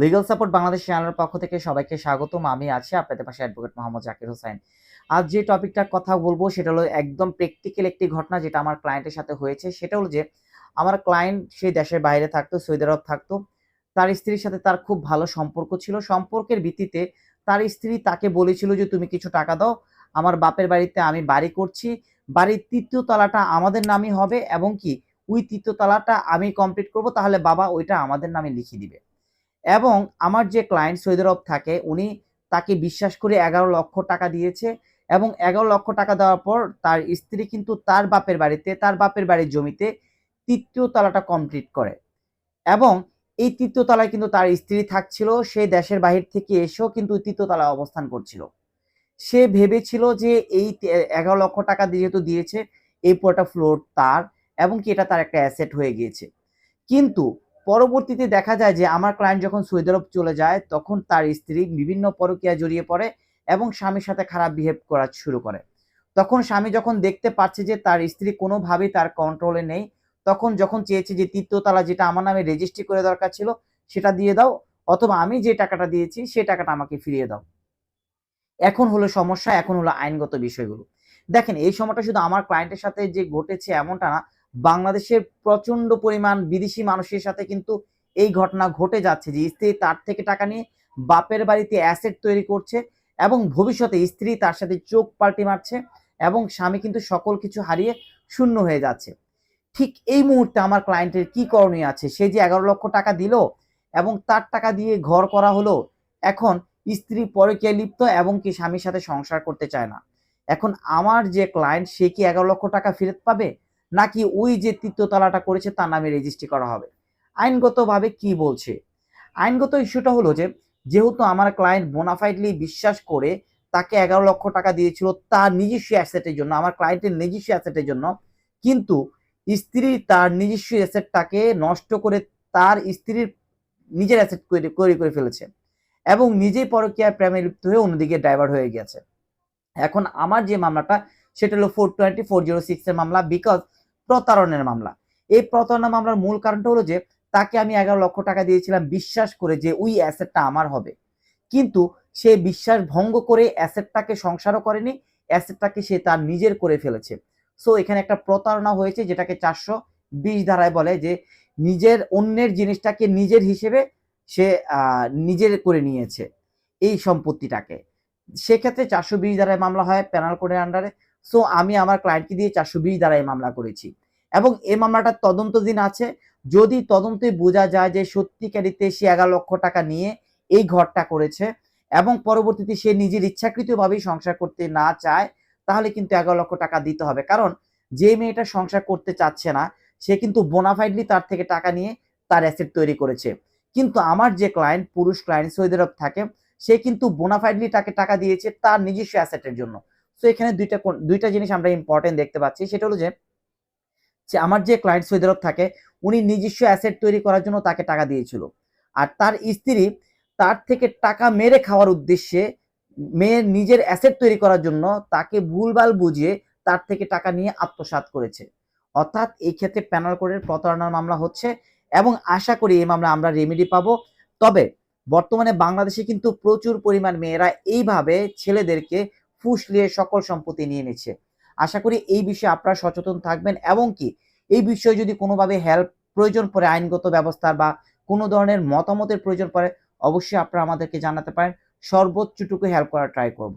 Legal support Bangladesh চ্যানেলের পক্ষ থেকে সবাইকে স্বাগতম। আমি আছি আপনাদের পাশে অ্যাডভোকেট মোহাম্মদ জাকির হোসেন। আজ যে টপিকটার কথা বলব, সেটা হলো একদম প্র্যাকটিক্যাল একটি ঘটনা যেটা আমার ক্লায়েন্টের সাথে হয়েছে। সেটা হলো যে, আমার ক্লায়েন্ট সেই দেশের বাইরে থাকতো, সৌদি আরব থাকতো। তার স্ত্রীর সাথে তার খুব ভালো সম্পর্ক ছিল। সম্পর্কের ভিত্তিতে তার স্ত্রী তাকে বলেছিল যে, তুমি কিছু টাকা দাও, আমার বাপের বাড়িতে আমি বাড়ি করছি। বাড়ির তৃতীয় তলাটা আমাদের নামই হবে এবং কি, ওই তৃতীয় তলাটা আমি কমপ্লিট করব, তাহলে বাবা ওইটা আমাদের নামে লিখে দিবে। এবং আমার যে ক্লায়েন্ট সৌদি আরব থাকে, উনি তাকে বিশ্বাস করে এগারো লক্ষ টাকা দিয়েছে এবং এগারো লক্ষ টাকা দেওয়ার পর তার স্ত্রী কিন্তু তার বাপের বাড়িতে, তার বাপের বাড়ির জমিতে তৃতীয় তলাটা কমপ্লিট করে। এবং এই তৃতীয় তলায় কিন্তু তার স্ত্রী থাকছিল, সে দেশের বাহির থেকে এসেও কিন্তু তৃতীয় তলায় অবস্থান করছিল। সে ভেবেছিল যে এই এগারো লক্ষ টাকা যেহেতু দিয়েছে, এই পুরোটা ফ্লোর তার এবং কি এটা তার একটা অ্যাসেট হয়ে গিয়েছে। কিন্তু পরবর্তীতে দেখা যায় যে আমার ক্লায়েন্ট যখন সৌদি আরব চলে যায়, তখন তার স্ত্রী বিভিন্ন পরকীয়া জড়িয়ে পড়ে এবং স্বামীর সাথে খারাপ বিহেভ করা শুরু করে। তখন স্বামী যখন দেখতে পাচ্ছে যে তার স্ত্রী কোনোভাবেই তার কন্ট্রোলে নেই, তখন যখন চেয়েছে যে তৃতীয়তলা যেটা আমার নামে রেজিস্ট্রি করে দরকার ছিল, সেটা দিয়ে দাও, অথবা আমি যে টাকাটা দিয়েছি, সেই টাকাটা আমাকে ফিরিয়ে দাও। এখন হলো সমস্যা, এখন হলো আইনগত বিষয়গুলো। দেখেন, এই সময়টা শুধু আমার ক্লায়েন্টের সাথে যে ঘটেছে এমনটা না বাংলাদেশের প্রচণ্ড পরিমাণ বিদেশি মানুষের সাথে কিন্তু এই ঘটনা ঘটে যাচ্ছে যে স্ত্রী তার থেকে টাকা নিয়ে বাপের বাড়িতে অ্যাসেট তৈরি করছে এবং ভবিষ্যতে স্ত্রী তার সাথে চোখ পাল্টি মারছে এবং স্বামী কিন্তু সকল কিছু হারিয়ে শূন্য হয়ে যাচ্ছে। ঠিক এই মুহূর্তে আমার ক্লায়েন্টের কি করণীয় আছে? সে যে এগারো লক্ষ টাকা দিল এবং তার টাকা দিয়ে ঘর করা হলো, এখন স্ত্রী পরকীয়া লিপ্ত এবং কি স্বামীর সাথে সংসার করতে চায় না। এখন আমার যে ক্লায়েন্ট সে কি এগারো লক্ষ টাকা ফেরত পাবে? নাকি ওই যে তৃতীয় তলাটা করেছে তার নামে রেজিস্ট্রি করা হবে? আইনগতভাবে কি বলছে? আইনগত ইস্যুটা হলো যে, যেহেতু আমার ক্লায়েন্ট বোনাফাইডলি বিশ্বাস করে তাকে এগারো লক্ষ টাকা দিয়েছিল তার নিজস্ব অ্যাসেটের জন্য, আমার ক্লায়েন্টের নিজস্ব অ্যাসেটের জন্য, কিন্তু স্ত্রী তার নিজস্ব অ্যাসেটটাকে নষ্ট করে তার স্ত্রীর নিজের অ্যাসেট তৈরি করে ফেলেছে এবং নিজেই পরকীয়ায় প্রেমে লিপ্ত হয়ে অন্যদিকে ড্রাইভার হয়ে গেছে। এখন আমার যে মামলাটা, সেটা হলো ফোর টোয়েন্টি ফোর জিরো সিক্সের মামলা বিকজ প্রতারণের মামলা। এই প্রতারণা মামলার মূল কারণটা হলো যে, তাকে আমি এগারো লক্ষ টাকা দিয়েছিলাম বিশ্বাস করে যে ওই অ্যাসেটটা আমার হবে। কিন্তু সে বিশ্বাস ভঙ্গ করে অ্যাসেটটাকে সংসারও করেনি অ্যাসেটটাকে সে তার নিজের করে ফেলেছে। সো এখানে একটা প্রতারণা হয়েছে যেটাকে চারশো বিশ ধারায় বলে যে, নিজের অন্যের জিনিসটাকে নিজের হিসেবে সে নিজের করে নিয়েছে এই সম্পত্তিটাকে। সেক্ষেত্রে চারশো বিশ ধারায় মামলা হয় প্যানাল কোডের আন্ডারে সো আমি আমার ক্লায়েন্টকে দিয়ে চারশো বিশ দ্বারা এই মামলা করেছি। এবং এই মামলাটার তদন্ত দিন আছে। যদি তদন্তে বোঝা যায় যে সত্যিকারিতে সে এগারো লক্ষ টাকা নিয়ে এই ঘরটা করেছে এবং পরবর্তীতে সে নিজের ইচ্ছাকৃতভাবেই সংসার করতে না চায়, তাহলে কিন্তু এগারো লক্ষ টাকা দিতে হবে। কারণ যে মেয়েটা সংসার করতে চাচ্ছে না, সে কিন্তু বোনাফাইডলি তার থেকে টাকা নিয়ে তার অ্যাসেট তৈরি করেছে। কিন্তু আমার যে ক্লায়েন্ট পুরুষ ক্লায়েন্ট সৌদি আরব থাকে, সে কিন্তু বোনাফাইডলি তাকে টাকা দিয়েছে তার নিজস্ব অ্যাসেটের জন্য। তো এখানে দুইটা দুইটা জিনিস আমরা ইম্পর্টেন্ট দেখতে পাচ্ছি। সেটা হলো যে যে আমার যে ক্লায়েন্ট সৌদি আরব থাকে, উনি নিজস্ব অ্যাসেট তৈরি করার জন্য তাকে টাকা দিয়েছিল। আর তার স্ত্রী তার থেকে টাকা মেরে খাওয়ার উদ্দেশ্যে মেয়ের নিজের অ্যাসেট তৈরি করার জন্য তাকে ভুলভাল বুঝিয়ে তার থেকে টাকা নিয়ে আত্মসাৎ করেছে। অর্থাৎ এই ক্ষেত্রে প্যানাল কোডের প্রতারণার মামলা হচ্ছে এবং আশা করি এই মামলা আমরা রেমেডি পাবো। তবে বর্তমানে বাংলাদেশে কিন্তু প্রচুর পরিমাণ মেয়েরা এইভাবে ছেলেদেরকে ফুসলিয়ে সকল সম্পত্তি নিয়ে নিচ্ছে। আশা করি এই বিষয়ে আপনারা সচেতন থাকবেন এবং কি, এই বিষয়ে যদি কোনোভাবে হেল্প প্রয়োজন পড়ে, আইনগত ব্যবস্থার বা কোনো ধরনের মতামতের প্রয়োজন পড়ে, অবশ্যই আপনারা আমাদেরকে জানাতে পারেন। সর্বোচ্চটুকু হেল্প করার ট্রাই করব।